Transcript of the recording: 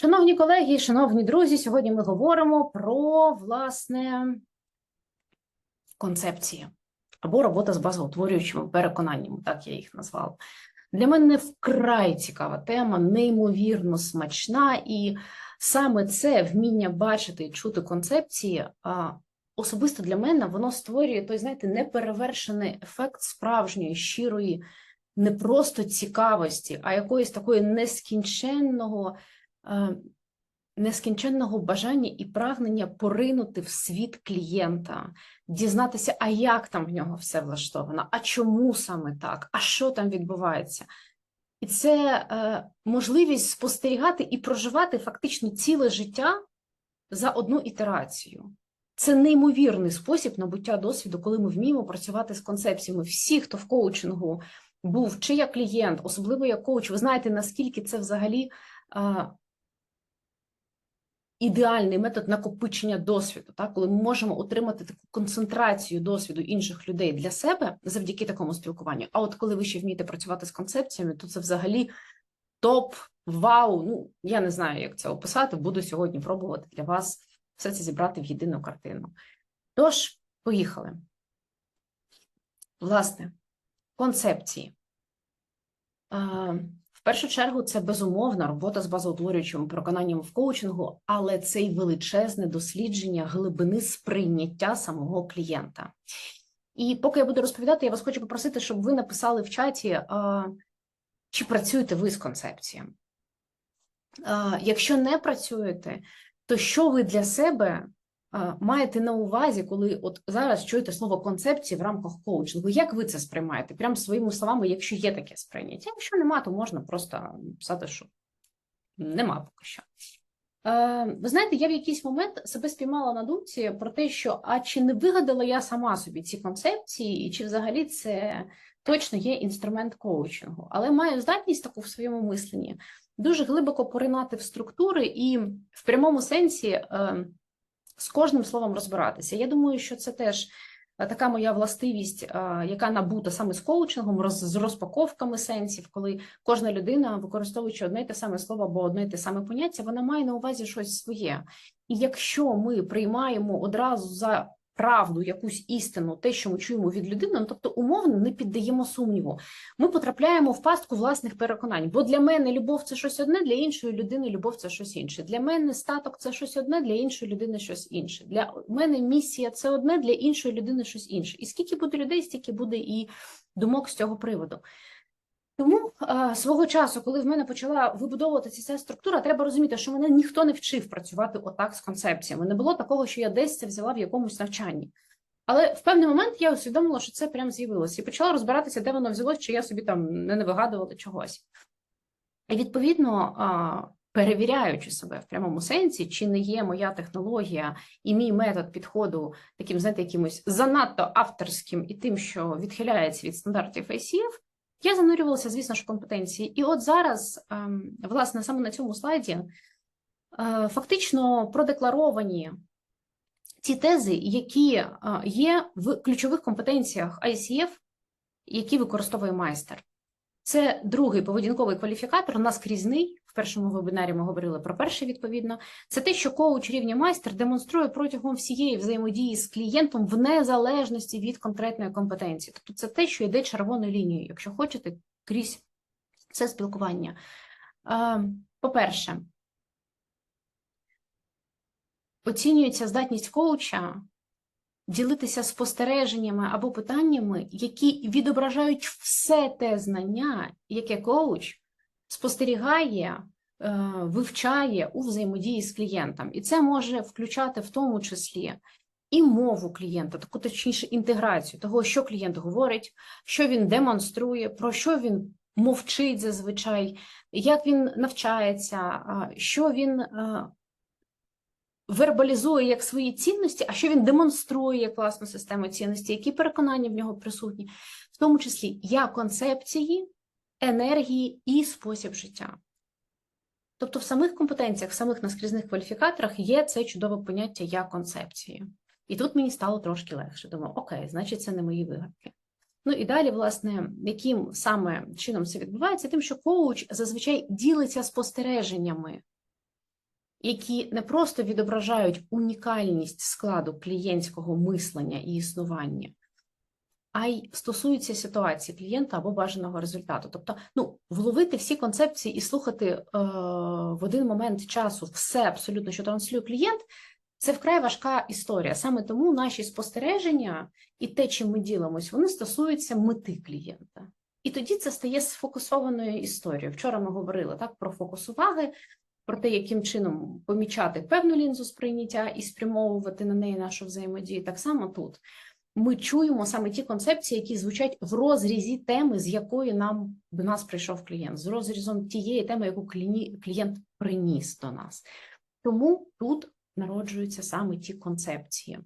Шановні колеги, шановні друзі, сьогодні ми говоримо про власне концепції або робота з базоутворюючими переконаннями, так я їх назвала. Для мене вкрай цікава тема, неймовірно смачна, і саме це вміння бачити і чути концепції. Особисто для мене воно створює той, знаєте, неперевершений ефект справжньої, щирої, не просто цікавості, а якоїсь такої нескінченного нескінченного бажання і прагнення поринути в світ клієнта, дізнатися, а як там в нього все влаштовано, а чому саме так, а що там відбувається. І це е, можливість спостерігати і проживати фактично ціле життя за одну ітерацію. Це неймовірний спосіб набуття досвіду, коли ми вміємо працювати з концепціями. Всі, хто в коучингу був, чи як клієнт, особливо як коуч, ви знаєте, наскільки це взагалі е, ідеальний метод накопичення досвіду, так? коли ми можемо отримати таку концентрацію досвіду інших людей для себе завдяки такому спілкуванню. А от коли ви ще вмієте працювати з концепціями, то це взагалі топ, вау. Ну я не знаю, як це описати. Буду сьогодні пробувати для вас все це зібрати в єдину картину. Тож, поїхали. Власне, концепції. В першу чергу це безумовна робота з базоутворюючими переконаннями в коучингу, але це й величезне дослідження глибини сприйняття самого клієнта. І поки я буду розповідати, я вас хочу попросити, щоб ви написали в чаті, чи працюєте ви з концепціями. Якщо не працюєте, то що ви для себе маєте на увазі, коли от зараз чуєте слово концепції в рамках коучингу? Як ви це сприймаєте? Прямо своїми словами, якщо є таке сприйняття, якщо нема, то можна просто писати, що нема поки що. Ви знаєте, я в якийсь момент себе спіймала на думці про те, що а чи не вигадала я сама собі ці концепції, і чи взагалі це точно є інструмент коучингу, але маю здатність таку в своєму мисленні дуже глибоко поринати в структури і в прямому сенсі з кожним словом розбиратися. Я думаю, що це теж е, така моя властивість, е, яка набута саме з коучингом, з розпаковками сенсів, коли кожна людина, використовуючи одне й те саме слово або одне й те саме поняття, вона має на увазі щось своє. І якщо ми приймаємо одразу за правду, якусь істину, те, що ми чуємо від людини, ну, тобто умовно не піддаємо сумніву. Ми потрапляємо в пастку власних переконань. Бо для мене любов це щось одне, для іншої людини любов це щось інше. Для мене статок це щось одне, для іншої людини щось інше. Для мене місія це одне, для іншої людини щось інше. І скільки буде людей, стільки буде і думок з цього приводу. Тому а, свого часу, коли в мене почала вибудовуватися ця структура, треба розуміти, що мене ніхто не вчив працювати отак з концепціями. Не було такого, що я десь це взяла в якомусь навчанні. Але в певний момент я усвідомила, що це прям з'явилося, і почала розбиратися, де воно взялось, чи я собі там не, вигадувала чогось. І відповідно, перевіряючи себе в прямому сенсі, чи не є моя технологія і мій метод підходу таким, знаєте, якимось занадто авторським і тим, що відхиляється від стандартів ICF, я занурювалася, звісно ж, в компетенції. І от зараз, ем, власне, саме на цьому слайді е, фактично продекларовані ті тези, які е, є в ключових компетенціях ICF, які використовує майстер. Це другий поведінковий кваліфікатор, наскрізний. В першому вебінарі ми говорили про перший відповідно. Це те, що коуч рівня майстер демонструє протягом всієї взаємодії з клієнтом в незалежності від конкретної компетенції. Тобто це те, що йде червоною лінією, якщо хочете, крізь це спілкування. По-перше, оцінюється здатність коуча ділитися спостереженнями або питаннями, які відображають все те знання, яке коуч спостерігає, е, вивчає у взаємодії з клієнтом. І це може включати в тому числі і мову клієнта, таку точніше інтеграцію того, що клієнт говорить, що він демонструє, про що він мовчить зазвичай, як він навчається, що він е, вербалізує як свої цінності, а що він демонструє як власну систему цінності, які переконання в нього присутні, в тому числі як концепції, енергії і спосіб життя. Тобто в самих компетенціях, в самих наскрізних кваліфікаторах є це чудове поняття як концепції. І тут мені стало трошки легше. Думаю, окей, значить, це не мої вигадки. Ну і далі, власне, яким саме чином це відбувається, тим, що коуч зазвичай ділиться спостереженнями які не просто відображають унікальність складу клієнтського мислення і існування, а й стосуються ситуації клієнта або бажаного результату. Тобто, ну, вловити всі концепції і слухати е, в один момент часу все абсолютно, що транслює клієнт, це вкрай важка історія. Саме тому наші спостереження і те, чим ми ділимось, вони стосуються мети клієнта. І тоді це стає сфокусованою історією. Вчора ми говорили так про фокус уваги, про те, яким чином помічати певну лінзу сприйняття і спрямовувати на неї нашу взаємодію. Так само тут ми чуємо саме ті концепції, які звучать в розрізі теми, з якої нам до нас прийшов клієнт, з розрізом тієї теми, яку клієнт приніс до нас. Тому тут народжуються саме ті концепції.